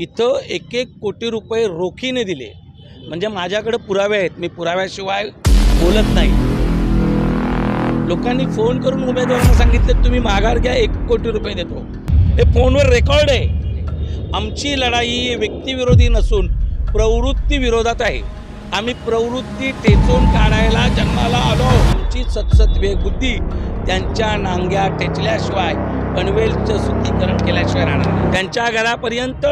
इथं एक एक कोटी रुपये रोखीने दिले. म्हणजे माझ्याकडे पुरावे आहेत. मी पुराव्याशिवाय बोलत नाही. लोकांनी फोन करून उमेदवारांना सांगितलं तुम्ही माघार घ्या एक कोटी रुपये देतो. हे फोनवर रेकॉर्ड आहे. आमची लढाई व्यक्तिविरोधी नसून प्रवृत्ती विरोधात आहे. आम्ही प्रवृत्ती टेचून काढायला जन्माला आलो आमची सत्सत्वे बुद्धी त्यांच्या नांग्या टेचल्याशिवाय पनवेलचं शुद्धीकरण केल्याशिवाय राहणार त्यांच्या घरापर्यंत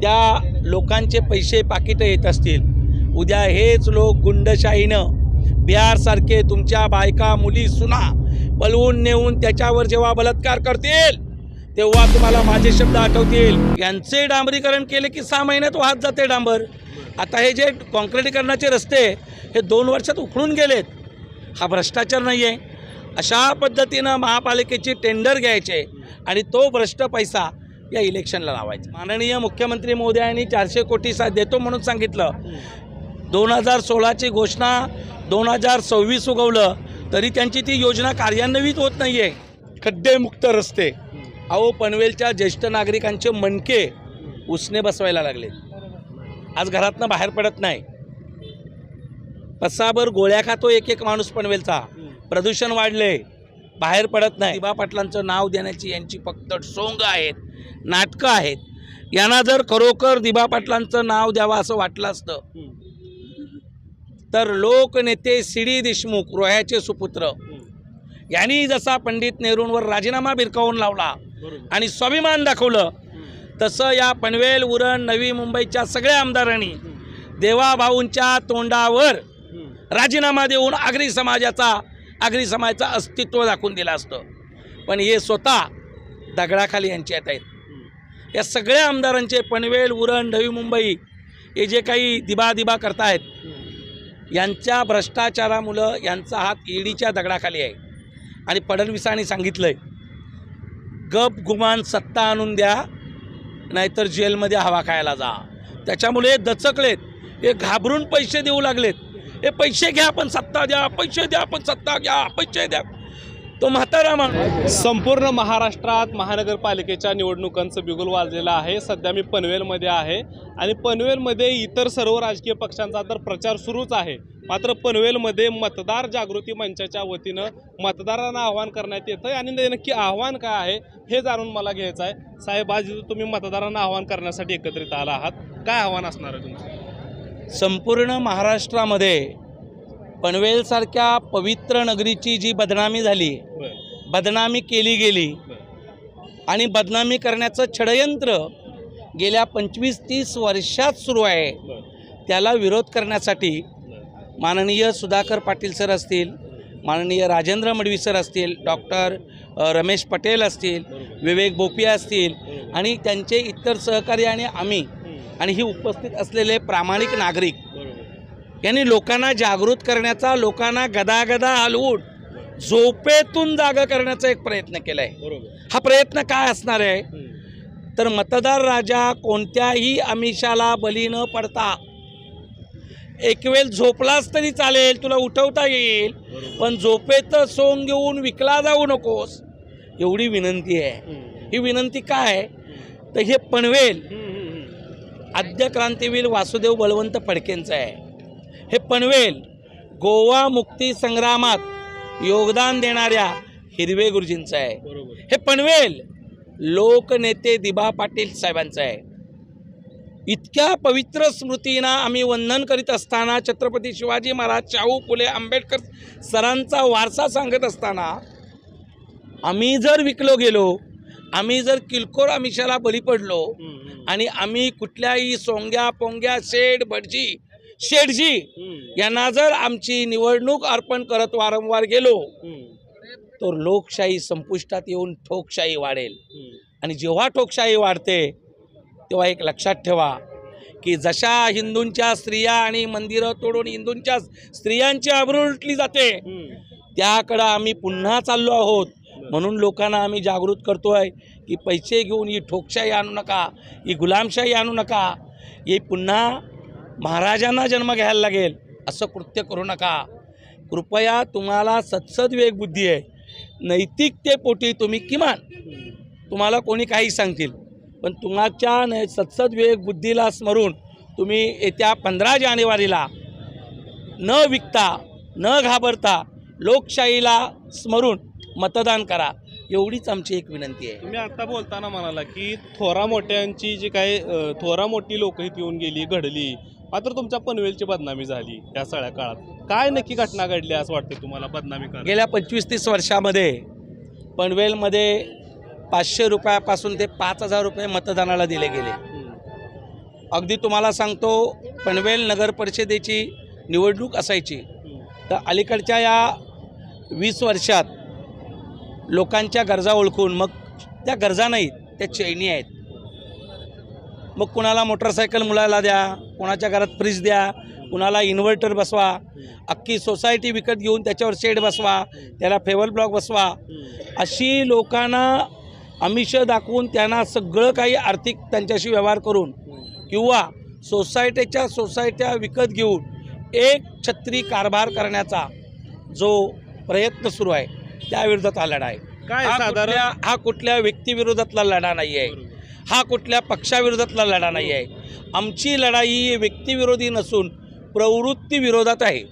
त्या लोकांचे पैसे पाकिटं येत असतील उद्या हेच लोक गुंडशाहीनं बिहारसारखे तुमच्या बायका मुली सुना बलवून नेऊन त्याच्यावर जेव्हा बलात्कार करतील तेव्हा तुम्हाला माझे शब्द आठवतील. यांचे डांबरीकरण केले की सहा महिन्यात वाहत जाते डांबर. आता हे जे कॉन्क्रिटीकरणाचे रस्ते हे दोन वर्षात उखडून गेलेत. हा भ्रष्टाचार नाही आहे अशा पद्धतीनं महापालिकेची टेंडर घ्यायचे आणि तो भ्रष्ट पैसा या इलेक्शनला लावायचं. माननीय मुख्यमंत्री मोदयांनी चारशे कोटी सा देतो म्हणून सांगितलं. दोन हजार सोळाची घोषणा दोन हजार सव्वीस उगवलं तरी त्यांची ती योजना कार्यान्वित होत नाही आहे खड्डेमुक्त रस्ते. अहो पनवेलच्या ज्येष्ठ नागरिकांचे मणके उसने बसवायला लागले. आज घरातनं बाहेर पडत नाही. पसाभर गोळ्या खातो एक एक माणूस पनवेलचा. प्रदूषण वाढले. बाहेर पडत नाही. बा पाटलांचं नाव देण्याची यांची फक्त सोंग आहेत. नाटकं आहेत. यांना जर खरोखर दिबा पाटलांचं नाव द्यावं असं वाटलं असतं तर लोकनेते सी डी देशमुख रोह्याचे सुपुत्र यांनी जसा पंडित नेहरूंवर राजीनामा बिरकावून लावला आणि स्वाभिमान दाखवलं तसं या पनवेल उरण नवी मुंबईच्या सगळ्या आमदारांनी देवाभाऊंच्या तोंडावर राजीनामा देऊन आगरी समाजाचा आगरी समाजाचं अस्तित्व दाखवून दिलं असतं. पण हे स्वतः दगडाखाली यांची येत आहेत. या सगळ्या आमदारांचे पनवेल उरण नवी मुंबई हे जे काही दिबा दिबा करतायत यांच्या भ्रष्टाचारामुळं यांचा हात ईडीच्या दगडाखाली आहे. आणि फडणवीसांनी आहे गप गुमान सत्ता आणून द्या नाहीतर जेलमध्ये हवा खायला जा. त्याच्यामुळे दचकलेत हे घाबरून पैसे देऊ लागलेत. हे पैसे घ्या पण सत्ता द्या पैसे द्या पण सत्ता घ्या पैसे द्या. तो म्हातारा माणूस. संपूर्ण महाराष्ट्रात महानगरपालिकेच्या निवडणुकांचं बिगुल वाजलेलं आहे. सध्या मी पनवेलमध्ये आहे आणि पनवेलमध्ये इतर सर्व राजकीय पक्षांचा तर प्रचार सुरूच आहे. मात्र पनवेलमध्ये मतदार जागृती मंचाच्या वतीनं मतदारांना आव्हान करण्यात येतं आणि ते नक्की आव्हान काय आहे हे जाणून मला घ्यायचं आहे. साहेब आज इथं तुम्ही मतदारांना आव्हान करण्यासाठी एकत्रित आला आहात. काय आव्हान असणार आहे तुमचं? संपूर्ण महाराष्ट्रामध्ये पनवेलसारख्या पवित्र नगरीची जी बदनामी झाली बदनामी केली गेली आणि बदनामी करण्याचं षडयंत्र गेल्या पंचवीस तीस वर्षात सुरू आहे त्याला विरोध करण्यासाठी माननीय सुधाकर पाटील सर असतील माननीय राजेंद्र मडवी सर असतील डॉक्टर रमेश पटेल असतील विवेक बोपिया असतील आणि त्यांचे इतर सहकारी आणि आम्ही आणि ही उपस्थित असलेले प्रामाणिक नागरिक यांनी लोकांना जागृत करण्याचा लोकांना गदागदा हलवून झोपेतून जागा करण्याचा एक प्रयत्न केला आहे बरोबर. हा प्रयत्न काय असणार आहे. तर मतदार राजा कोणत्याही आमिषाला बली न पडता एक वेळ झोपलास तरी चालेल तुला उठवता येईल पण झोपेचं सोंग घेऊन विकला जाऊ नकोस एवढी विनंती आहे. ही विनंती काय तर हे पनवेल. आद्य क्रांतीवीर वासुदेव बळवंत फडकेंचं आहे. हे पनवेल गोवा मुक्ती संग्रामात योगदान देणाऱ्या हिरवे गुरुजींचं आहे. हे पनवेल लोकनेते दिबा पाटील साहेबांचं आहे. इतक्या पवित्र स्मृतींना आम्ही वंदन करीत असताना छत्रपती शिवाजी महाराज शाहू फुले आंबेडकर सरांचा वारसा सांगत असताना आम्ही जर विकलो गेलो आम्ही जर किलकोर आमिषाला बळी पडलो. आणि आम्ही कुठल्याही सोंग्या पोंग्या शेड भटजी हम्म, यांना जर आमची निवडणूक अर्पण करत वारंवार गेलो तर लोकशाही संपुष्टात येऊन ठोकशाही वाढेल. आणि जेव्हा ठोकशाही वाढते तेव्हा एक लक्षात ठेवा की जशा हिंदूंच्या स्त्रिया आणि मंदिरं तोडून हिंदूंच्या स्त्रियांची आबरू लुटली जाते. त्याकडं आम्ही पुन्हा चाललो आहोत. म्हणून लोकांना आम्ही जागृत करतोय की पैसे घेऊन ही ठोकशाही आणू नका ही गुलामशाही आणू नका ही पुन्हा महाराजांना जन्म घ्यायला लागेल. असं कृत्य करू नका. कृपया तुम्हाला सत्सद बुद्धी आहे. नैतिकतेपोटी तुम्ही किमान. तुम्हाला कोणी काही सांगतील. पण तुमच्या न सत्सद बुद्धीला स्मरून तुम्ही येत्या पंधरा जानेवारीला न विकता न घाबरता लोकशाहीला स्मरून मतदान करा. एवढीच आमची एक विनंती आहे. तुम्ही आता बोलताना म्हणाला की थोरा मोठ्यांची जी काही थोरामोठी थोरा मोठी येऊन गेली घडली मात्र तुमच्या पनवेलची बदनामी झाली या सगळ्या काळात. काय नक्की घटना घडली असं वाटते तुम्हाला बदनामी गेल्या पंचवीस तीस वर्षामध्ये पनवेलमध्ये पाचशे रुपयापासून ते पाच हजार रुपये मतदानाला दिले गेले. अगदी तुम्हाला सांगतो पनवेल नगर परिषदेची निवडणूक असायची. तर अलीकडच्या या वीस वर्षात लोकांच्या गरजा ओळखून मग त्या गरजा नाहीत त्या चैनी आहेत. मग कुणाला मोटरसायकल मुलाला द्या कुणाच्या घरात फ्रीज द्या कुणाला इन्व्हर्टर बसवा अख्खी सोसायटी विकत घेऊन त्याच्यावर शेड बसवा त्याला फेवर ब्लॉक बसवा. अशी लोकांना आमिष दाखवून त्यांना सगळं काही आर्थिक त्यांच्याशी व्यवहार करून किंवा सोसायटीच्या सोसायट्या विकत घेऊन एक छत्री कारभार करण्याचा जो प्रयत्न सुरू आहे त्याविरोधात हा लढा आहे. काय हा कुठल्या व्यक्तिविरोधातला लढा नाही आहे हा कुठल्या पक्षाविरोधातला लढा नाही आहे. आमची लढाई ही व्यक्तिविरोधी नसून प्रवृत्तीविरोधात आहे.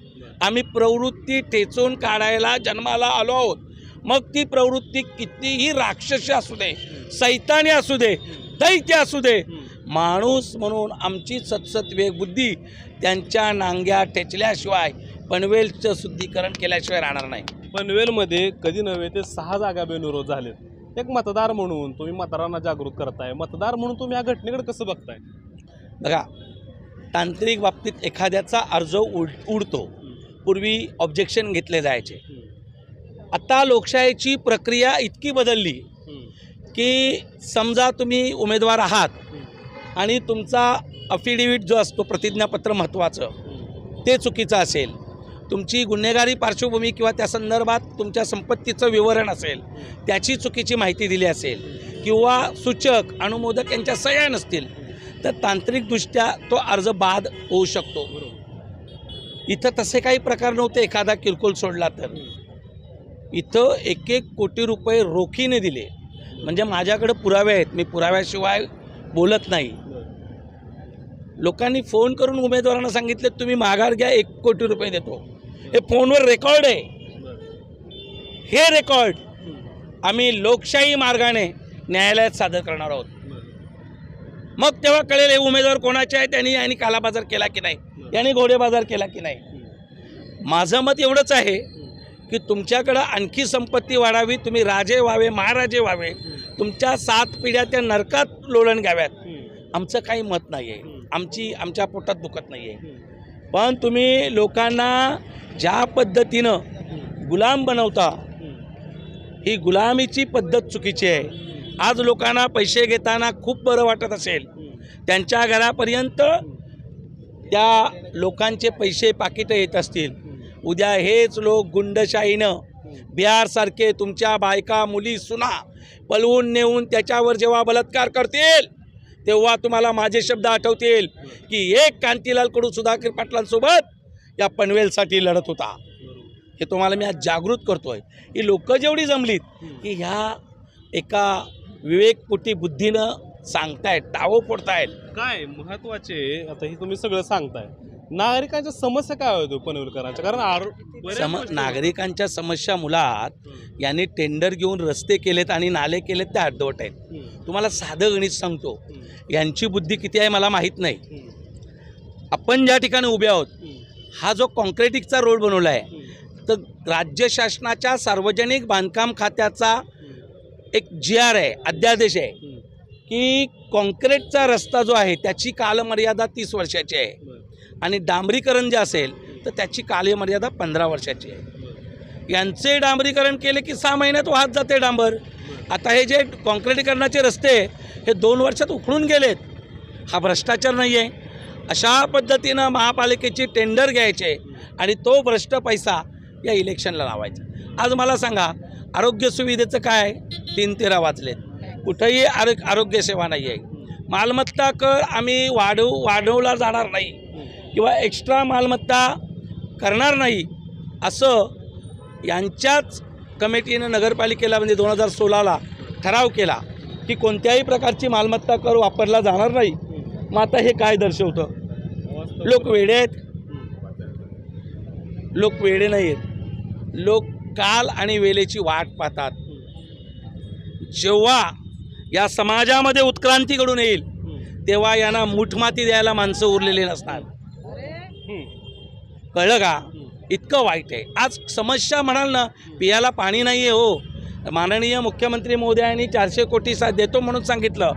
आम्ही प्रवृत्ती ठेचून काढायला जन्माला आलो आहोत. मग ती प्रवृत्ती कितीही राक्षसी असू दे सैतानी असू दे दैत्य असू दे माणूस म्हणून आमची सतसत बुद्धी त्यांच्या नांग्या ठेचल्याशिवाय पनवेलचं शुद्धीकरण केल्याशिवाय राहणार नाही. पनवेलमध्ये कधी नव्हे ते सहा जागा बेनुरोध झालेत. एक मतदार म्हणून तुम्ही मतदारांना जागृत करताय. मतदार म्हणून तुम्ही या घटनेकडे कसं बघताय? बघा तांत्रिक बाबतीत एखाद्याचा अर्ज उड उडतो. पूर्वी ऑब्जेक्शन घेतले जायचे. आता लोकशाहीची प्रक्रिया इतकी बदलली की समजा तुम्ही उमेदवार आहात आणि तुमचा अफिडेविट जो असतो प्रतिज्ञापत्र महत्त्वाचं ते चुकीचं असेल. तुमची गुन्हेगारी पार्श्वभूमी किंवा त्या संदर्भात तुमच्या संपत्तीचं विवरण असेल त्याची चुकीची माहिती दिली असेल किंवा सूचक अनुमोदक यांच्या सह्या नसतील तर तांत्रिकदृष्ट्या तो अर्ज बाद होऊ शकतो. इथं तसे काही प्रकार नव्हते एखादा किरकोळ सोडला तर. इथं एक एक कोटी रुपये रोखीने दिले. म्हणजे माझ्याकडे पुरावे आहेत मी पुराव्याशिवाय बोलत नाही. लोकांनी फोन करून उमेदवारांना सांगितले तुम्ही माघार घ्या एक कोटी रुपये देतो. हे फोनवर रेकॉर्ड आहे. हे रेकॉर्ड आम्ही लोकशाही मार्गाने न्यायालयात सादर करणार आहोत. मग तेव्हा कळेल हे उमेदवार कोणाचे आहे त्यांनी यांनी कालाबाजार केला की नाही यांनी घोडेबाजार केला की नाही. माझं मत एवढंच आहे की तुमच्याकडं आणखी संपत्ती वाढावी तुम्ही राजे व्हावे महाराजे व्हावे तुमच्या सात पिढ्या त्या नरकात लोळण घ्याव्यात. आमचं काही मत नाही आहे आमची आमच्या पोटात दुखत नाही आहे पण तुम्ही लोकांना ज्या पद्धतीनं गुलाम बनवता ही गुलामीची पद्धत चुकीची आहे. आज लोकांना पैसे घेताना खूप बरं वाटत असेल. त्यांच्या घरापर्यंत त्या लोकांचे पैसे पाकिटं येत असतील. उद्या हेच लोक गुंडशाहीनं बिहारसारखे तुमच्या बायका मुली सुना पलवून नेऊन त्याच्यावर जेव्हा बलात्कार करतील तेव्हा तुम्हाला माझे शब्द आठवतील की एक कांतीलाल कडू सुधाकर पाटलांसोबत या पनवेलसाठी लढत होता. हे तुम्हाला मी आज जागृत करतोय. ही लोक जेवढी जमलीत की ह्या एका विवेकपुटी बुद्धीनं सांगतायत टावो फोडतायत. काय महत्त्वाचे आता हे तुम्ही सगळं सांगताय. नागरिकांच्या समस्या काय होतो पनवेलकरांच्या? कारण आरो- सम नागरिकांच्या समस्या मुलात यांनी टेंडर घेऊन रस्ते केलेत आणि नाले केलेत ते अर्धवट आहेत. तुम्हाला साधं गणित सांगतो. यांची बुद्धी किती आहे मला माहीत नाही. आपण ज्या ठिकाणी उभे आहोत हा जो कॉन्क्रिटिकचा रोड बनवला आहे तर राज्य शासनाच्या सार्वजनिक बांधकाम खात्याचा एक जी आर आहे अध्यादेश आहे की कॉन्क्रीटचा रस्ता जो आहे त्याची कालमर्यादा तीस वर्षाची आहे. आणि डांबरीकरण जे असेल तर त्याची कालमर्यादा पंधरा वर्षाची आहे. यांचे डांबरीकरण केले की सहा महिन्यात वाहत जाते डांबर. आता हे जे कॉन्क्रिटीकरणाचे रस्ते हे दोन वर्षात उखडून गेलेत. हा भ्रष्टाचार नाही आहे अशा पद्धतीनं महापालिकेची टेंडर घ्यायचे आणि तो भ्रष्ट पैसा या इलेक्शनला लावायचा. आज मला सांगा आरोग्य सुविधेचं काय? तीन तेरा वाजलेत. कुठंही आरो आरोग्यसेवा नाही आहे मालमत्ता कर आम्ही वाढव वाढवला जाणार नाही. किंवा एक्स्ट्रा मालमत्ता करणार नाही असं यांच्याच कमिटीनं नगरपालिकेला म्हणजे दोन हजार सोळाला ठराव केला की कोणत्याही प्रकारची मालमत्ता कर वापरला जाणार नाही. मग आता हे काय दर्शवतं? लोक वेडे आहेत. लोक वेडे नाही आहेत. लोक काल आणि वेळेची वाट पाहतात. जेव्हा या समाजामध्ये उत्क्रांती घडून येईल तेव्हा यांना मुठमाती द्यायला माणसं उरलेली नसणार. कळलं का? इतकं वाईट आहे. आज समस्या म्हणाल ना पियाला पाणी नाही आहे हो. माननीय मुख्यमंत्री महोदयांनी चारशे कोटी सा देतो म्हणून सांगितलं.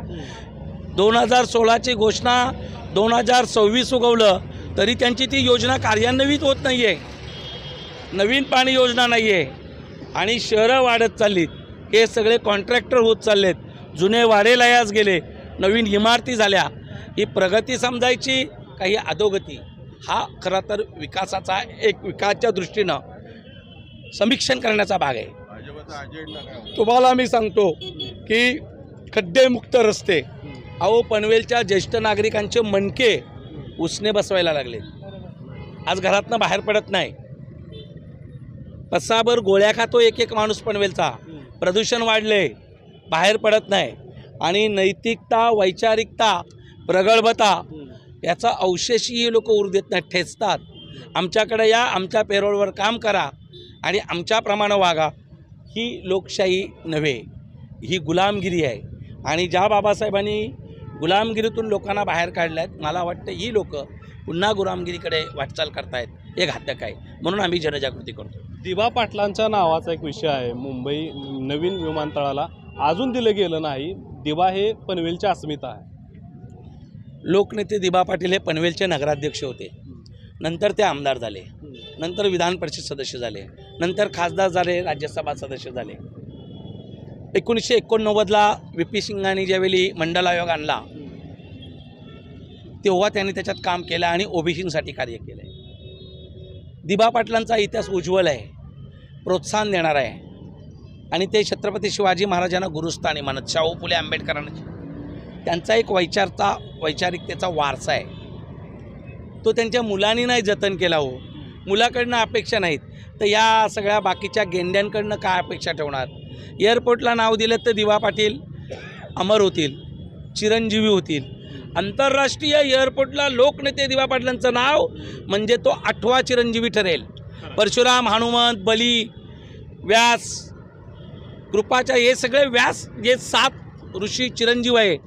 दोन हजार सोळाची घोषणा दोन हजार सव्वीस उगवलं तरी त्यांची ती योजना कार्यान्वित होत नाही आहे नवीन पाणी योजना नाही आहे आणि शहरं वाढत चाललीत. हे सगळे कॉन्ट्रॅक्टर होत चाललेत. जुने वाडे लयास गेले. नवीन इमारती झाल्या. ही प्रगती समजायची काही अधोगती. हा खरा तर विकासाचा एक विकासाच्या दृष्टीनं समीक्षण करण्याचा भाग आहे. तुम्हाला मी सांगतो की खड्डेमुक्त रस्ते. अहो पनवेलच्या ज्येष्ठ नागरिकांचे मणके उसने बसवायला लागले. आज घरातनं बाहेर पडत नाही. पसाभर गोळ्या खातो एक एक माणूस पनवेलचा. प्रदूषण वाढले बाहेर पडत नाही. आणि नैतिकता वैचारिकता प्रगल्भता याचा अवशेषही लोक उरू देत नाही ठेचतात. आमच्याकडे या आमच्या पेरोलवर काम करा आणि आमच्याप्रमाणे वागा. ही लोकशाही नव्हे ही गुलामगिरी आहे. आणि ज्या बाबासाहेबांनी गुलामगिरीतून लोकांना बाहेर काढल्या आहेत मला वाटतं ही लोक पुन्हा गुलामगिरीकडे वाटचाल करतायत. हे घातक आहे. म्हणून आम्ही जनजागृती करतो दिबा पाटलांच्या नावाचा एक विषय आहे. मुंबई नवीन विमानतळाला अजून दिलं गेलं नाही. दिवा हे पनवेलची अस्मिता आहे. लोकनेते दिबा पाटील हे पनवेलचे नगराध्यक्ष होते. नंतर ते आमदार झाले. नंतर विधान परिषद सदस्य झाले. नंतर खासदार झाले राज्यसभा सदस्य झाले. एकोणीसशे एकोणनव्वदला व्ही पी सिंगांनी ज्यावेळी मंडल आयोग आणला तेव्हा त्यांनी त्याच्यात काम केलं आणि ओबीसींसाठी कार्य केलं आहे दिबा पाटलांचा इतिहास उज्ज्वल आहे प्रोत्साहन देणार आहे. आणि ते छत्रपती शिवाजी महाराजांना गुरुस्थानी म्हणत शाहू फुले आंबेडकरांना त्यांचा एक वैचारता वैचारिकतेचा वारसा आहे. तो त्यांच्या मुलांनी नाही जतन केला हो. मुलाकडनं अपेक्षा नाहीत. तर या सगळ्या बाकीच्या गेंड्यांकडनं काय अपेक्षा ठेवणार? एअरपोर्टला नाव दिलं तर दिवा पाटील अमर होतील चिरंजीवी होतील. आंतरराष्ट्रीय एअरपोर्टला लोकनेते दिवा पाटलांचं नाव म्हणजे तो आठवा चिरंजीवी ठरेल. परशुराम हनुमंत बली व्यास कृपाच्या हे सगळे व्यास जे सात ऋषी चिरंजीव आहे.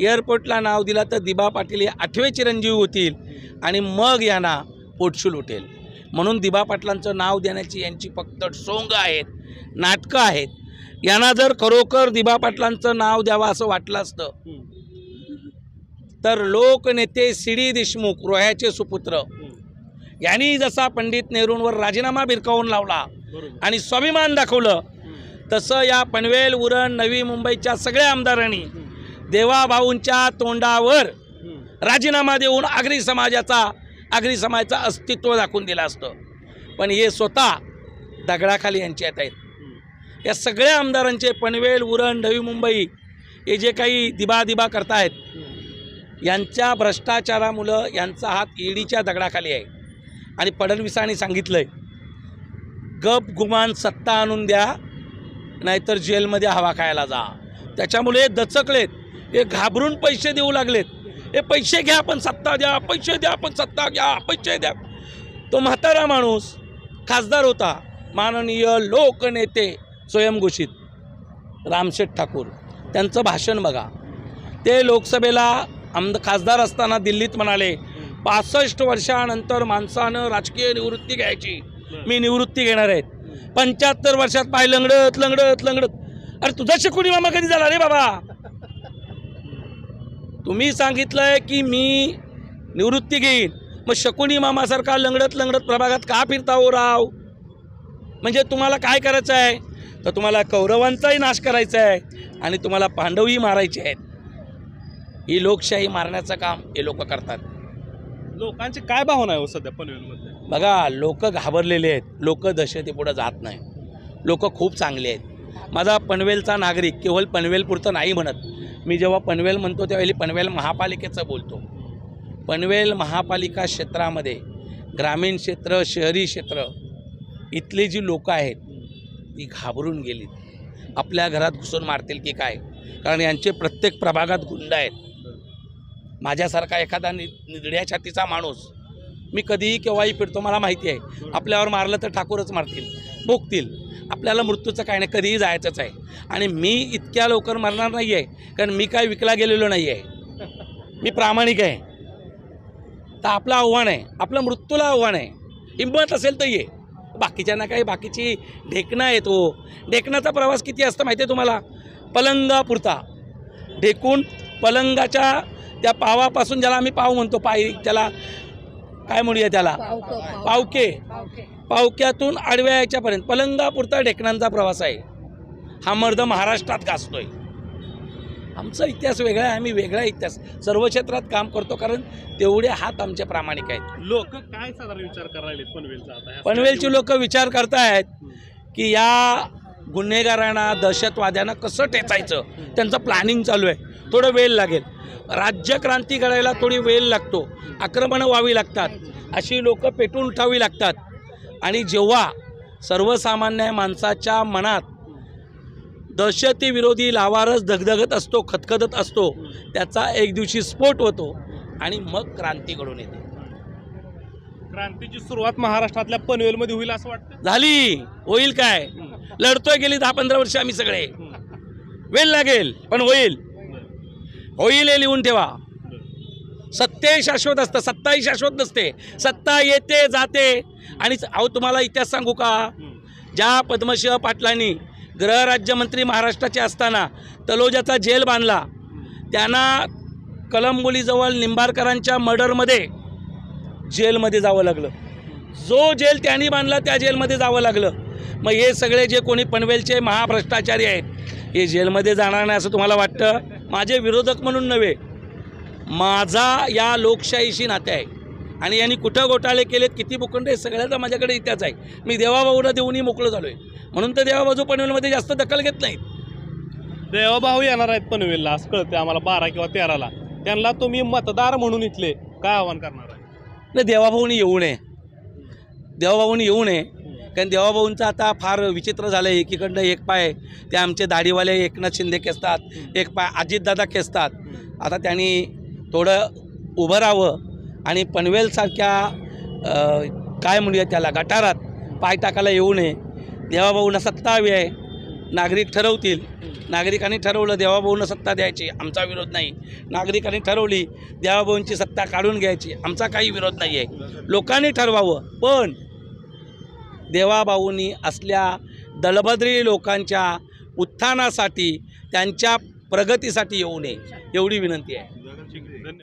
एअरपोर्टला नाव दिला तर दिबा पाटील हे आठवे चिरंजीव होतील आणि मग यांना पोटशूल उठेल. म्हणून दिबा पाटलांचं नाव देण्याची यांची फक्त सोंग आहेत नाटकं आहेत. यांना जर खरोखर दिबा पाटलांचं नाव द्यावं असं वाटलं असतं तर लोकनेते सी डी देशमुख रोह्याचे सुपुत्र यांनी जसा पंडित नेहरूंवर राजीनामा बिरकावून लावला आणि स्वाभिमान दाखवलं तसं या पनवेल उरण नवी मुंबईच्या सगळ्या आमदारांनी देवाभाऊंच्या तोंडावर राजीनामा देऊन आगरी समाजाचा आगरी समाजाचं अस्तित्व दाखवून दिलं असतं. पण हे स्वतः दगडाखाली यांचे येत आहेत. या सगळ्या आमदारांचे पनवेल उरण नवी मुंबई हे जे काही दिबा दिबा करतायत यांच्या भ्रष्टाचारामुळं यांचा हात ईडीच्या दगडाखाली आहे. आणि फडणवीसांनी सांगितलं आहे गप गुमान सत्ता आणून द्या नाहीतर जेलमध्ये हवा खायला जा. त्याच्यामुळे दचकलेत. हे घाबरून पैसे देऊ लागलेत. हे पैसे घ्या पण सत्ता द्या. पैसे द्या पण सत्ता घ्या. पैसे द्या. तो म्हातारा माणूस खासदार होता. माननीय लोकनेते स्वयंघोषित रामशेठ ठाकूर. त्यांचं भाषण बघा. ते लोकसभेला आमद खासदार असताना दिल्लीत म्हणाले पासष्ट वर्षानंतर माणसानं राजकीय निवृत्ती घ्यायची. मी निवृत्ती घेणार आहेत पंच्याहत्तर वर्षात पाय लंगडत लंगडत लंगडत. अरे तुझा शकुनी मामा कधी झाला रे बाबा? तुम्ही सांगितलंय की मी निवृत्ती घेईन. मग शकुनी मामासारखा लंगडत लंगडत प्रभागात का फिरता हो राव? म्हणजे तुम्हाला काय करायचं आहे? तर तुम्हाला कौरवांचाही नाश करायचा आहे आणि तुम्हाला पांडवही मारायचे आहेत. ही लोकशाही मारण्याचं काम हे लोक करतात. लोकांची काय भावना आहे हो सध्या पनवेलमध्ये? बघा लोक घाबरलेले आहेत. लोक दहशतीपुढं जात नाही. लोक खूप चांगले आहेत. माझा पनवेलचा नागरिक केवळ पनवेलपुरतं नाही म्हणत. मी जेव्हा पनवेल म्हणतो त्यावेळी पनवेल महापालिकेचं बोलतो. पनवेल महापालिका क्षेत्रामध्ये ग्रामीण क्षेत्र शहरी क्षेत्र इथली जी लोकं आहेत ती घाबरून गेलीत. आपल्या घरात घुसून मारतील की काय? कारण यांचे प्रत्येक प्रभागात गुंड आहेत. माझ्यासारखा एखादा नि निधड्या छातीचा माणूस मी कधीही केव्हाही फिरतो मला माहिती आहे. आपल्यावर मारलं तर ठाकूरच मारतील भोगतील. आपल्याला मृत्यूचं काय नाही कधीही जायचंच आहे. आणि मी इतक्या लवकर मरणार नाही आहे कारण मी काय विकला गेलेलो नाही आहे मी प्रामाणिक आहे. तर आपलं आव्हान आहे आपलं मृत्यूला आव्हान आहे. हिंमत असेल तर ये. बाकीच्यांना काही बाकीची ढेकणं येतो हो. ढेकणाचा प्रवास किती असतं माहिती आहे तुम्हाला? पलंगापुरता. ढेकून पलंगाच्या त्या पावापासून ज्याला आम्ही पाव म्हणतो पायी त्याला काय म्हणूया त्याला? पावके. पावक्यातून आडव्या याच्यापर्यंत. पलंगापुरता ढेकणांचा प्रवास आहे. हा मर्द महाराष्ट्रात गाजतोय. आमचा इतिहास वेगळा आहे आम्ही वेगळा इतिहास. सर्व क्षेत्रात काम करतो कारण तेवढे हात आमचे प्रामाणिक आहेत. लोक काय साधारण विचार करायला पनवेलचा पनवेलची लोक विचार करतायत की या गुन्हेगारांना दहशतवाद्यांना कसं टेचायचं? त्यांचं प्लॅनिंग चालू आहे. थोडं वेळ लागेल. राज्यक्रांती करायला थोडी वेळ लागतो. आक्रमणं व्हावी लागतात. अशी लोक पेटून उठावी लागतात. आणि जेव्हा सर्वसामान्य माणसाच्या मनात दहशतीविरोधी लावारस धगधगत असतो खतखतत असतो त्याचा एक दिवशी स्फोट होतो आणि मग क्रांती घडून येते. क्रांतीची सुरुवात महाराष्ट्रातल्या पनवेलमध्ये होईल असं वाटतं? झाली. होईल काय? लढतोय गेली दहा पंधरा वर्ष आम्ही सगळे. वेळ लागेल पण होईल. होईल हे लिहून ठेवा. सत्ते शाश्वत असतं सत्ताही शाश्वत नसते. सत्ता येते जाते. आणि अहो तुम्हाला इतिहास सांगू का? ज्या पद्मशिव पाटलांनी गृहराज्यमंत्री महाराष्ट्राचे असताना तलोजाचा जेल बांधला त्यांना कलंबोलीजवळ निंबारकरांच्या मर्डरमध्ये जेलमध्ये जावं लागलं. जो जेल त्यांनी बांधला त्या जेलमध्ये जावं लागलं. मग हे सगळे जे कोणी पनवेलचे महाभ्रष्टाचारी आहेत हे जेलमध्ये जाणार नाही असं तुम्हाला वाटतं? माझे विरोधक म्हणून नव्हे. माझा या लोकशाहीशी नाते आहे. आणि यांनी कुठं घोटाळे केलेत किती भूखंड हे सगळ्याचा माझ्याकडे इतिहास आहे. मी देवाभाऊला देऊनही मोकळं झालो आहे म्हणून तर देवाबाजू पनवेलमध्ये जास्त दखल घेत नाहीत. देवाभाऊ येणार आहेत पनवेलला असं कळते आम्हाला बारा किंवा तेराला. त्यांना तुम्ही मतदार म्हणून इथले काय आव्हान करणार आहे? नाही देवाभाऊनी येऊ नये. देवाभाऊनी येऊ नये. कारण देवाभाऊंचं आता फार विचित्र झालं आहे एकीकडनं एक पाय ते आमचे दाढीवाले एकनाथ शिंदे खेचतात एक पाय अजितदादा खेचतात. आता त्यांनी थोडं उभं राहावं आणि पनवेलसारख्या काय म्हणूया त्याला गटारात पाय टाकायला येऊ नये. देवाभाऊंना सत्ता हवी आहे. नागरिक ठरवतील. नागरिकांनी ठरवलं देवाभाऊंना सत्ता द्यायची. आमचा विरोध नाही. नागरिकांनी ठरवली देवाभाऊंची सत्ता काढून घ्यायची. आमचा काही विरोध नाही आहे लोकांनी ठरवावं. पण देवाभाऊंनी असल्या दलबद्री लोकांच्या उत्थानासाठी त्यांच्या प्रगतीसाठी येऊ नये एवढी विनंती आहे.